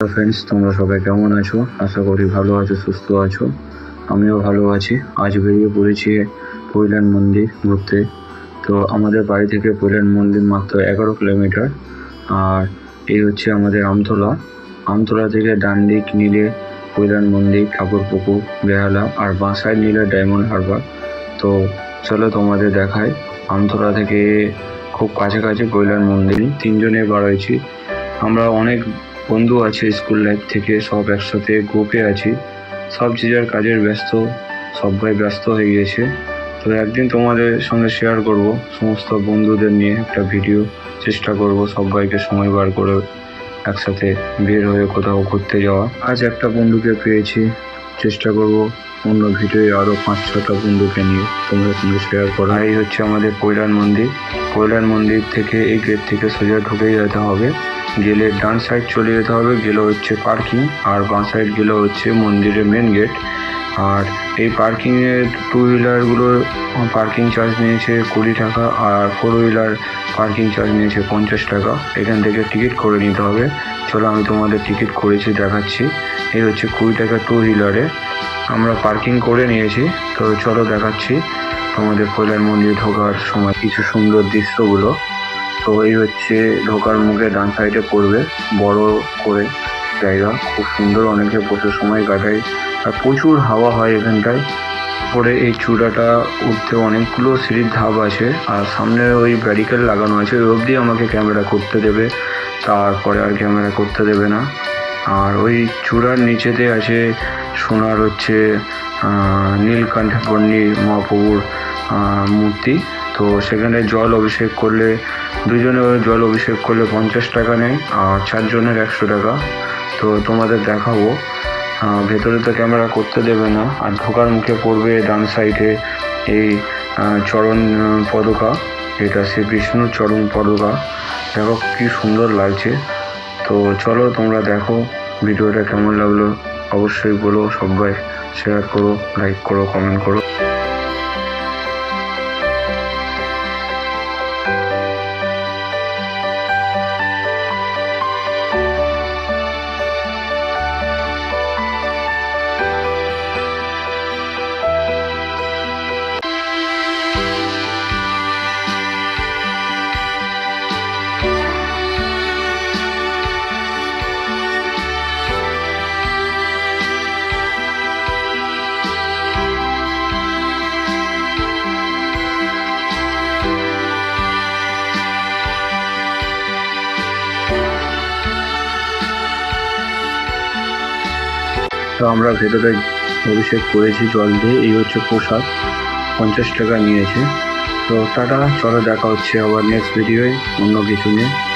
Friends তোমরা সবাই কেমন আছো? আশা করি ভালো আছো, সুস্থ আছো। আমিও ভালো আছি। আজ বেরিয়ে পড়েছি পৈলান মন্দির ঘুরতে। তো আমাদের বাড়ি থেকে পৈলান মন্দির মাত্র এগারো কিলোমিটার। আর এই হচ্ছে আমাদের আমতলা। আমতলা থেকে ডান দিক নিলে পৈলান মন্দির, ঠাকুর পুকুর, বেহালা আর বাঁ নিলে ডায়মন্ড হারবার। তো চলো তোমাদের দেখায় আমতলা থেকে খুব কাছাকাছি কৈলান মন্দির। তিনজনে বার হয়েছি আমরা অনেক বন্ধু আছে স্কুল লাইফ থেকে, সব একসাথে গ্রুপে আছি। সব যে যার কাজের ব্যস্ত, সবাই ব্যস্ত হয়ে গেছে তো একদিন তোমাদের সঙ্গে শেয়ার করব, সমস্ত বন্ধুদের নিয়ে একটা ভিডিও চেষ্টা করব সবাইকে সময় বার করে একসাথে বের হয়ে কোথাও ঘুরতে যাওয়া। আজ একটা বন্ধুকে পেয়েছি, চেষ্টা করব অন্য ভিডিও আরও পাঁচ ছটা বন্ধুকে নিয়ে তোমাদের সঙ্গে শেয়ার করা এই হচ্ছে আমাদের কৈলান মন্দির। কৈলান মন্দির থেকে এই গেট থেকে সোজা ঢুকেই যেতে হবে। গেলে ডান সাইড চলে যেতে হবে, গেলে হচ্ছে পার্কিং আর বাঁ সাইড গেলে হচ্ছে মন্দিরের মেন গেট আর এই পার্কিংয়ের টু হুইলারগুলোর পার্কিং চার্জ নিয়েছে কুড়ি টাকা আর ফোর হুইলার পার্কিং চার্জ নিয়েছে পঞ্চাশ টাকা। এখান থেকে টিকিট করে নিতে হবে। চলো আমি তোমাদের টিকিট করেছি, দেখাচ্ছি। এই হচ্ছে কুড়ি টাকা টু হুইলারে আমরা পার্কিং করে নিয়েছি। তো চলো দেখাচ্ছি তোমাদের কৈলান মন্দির ঢোকার সময় কিছু সুন্দর দৃশ্যগুলো। তো এই হচ্ছে ঢোকার মুখে ডান সাইডে পড়বে বড় করে জায়গা, খুব সুন্দর অনেকে বসে সময় কাটায়। আর প্রচুর হাওয়া হয় এখানটায়। পরে এই চূড়াটা উঠতে অনেকগুলো সিঁড়ির ধাপ আছে, আর সামনে ওই ব্যারিকেড লাগানো আছে, ওই অবধি আমাকে ক্যামেরা করতে দেবে। তারপরে আর ক্যামেরা করতে দেবে না। আর ওই চূড়ার নিচেতে আছে সোনার হচ্ছে নীলকণ্ঠ পণ্ডিত মহাপ্রভুর মূর্তি। তো সেখানে জল অভিষেক করলে, দুজনে জল অভিষেক করলে পঞ্চাশ টাকা নেয়, আর চারজনের একশো টাকা। তো তোমাদের দেখাবো। ভেতরে তো ক্যামেরা করতে দেবে না, আর ঢোকার মুখে পড়বে ডান সাইডে এই চরণ পদকা এটা শ্রী বিষ্ণুর চরণ পদকা দেখো কি সুন্দর লাগছে। তো চলো তোমরা দেখো, ভিডিওটা কেমন লাগল। অবশ্যই বলো সবাই শেয়ার করো লাইক করো কমেন্ট করো। তো আমরা ভেতরে অভিষেক করেছি জল দিয়ে। এই হচ্ছে প্রসাদ। পঞ্চাশ টাকা নিয়েছে। তো টাটা, চলো দেখা হচ্ছে আবার নেক্সট ভিডিওয় অন্য কিছু নিয়ে।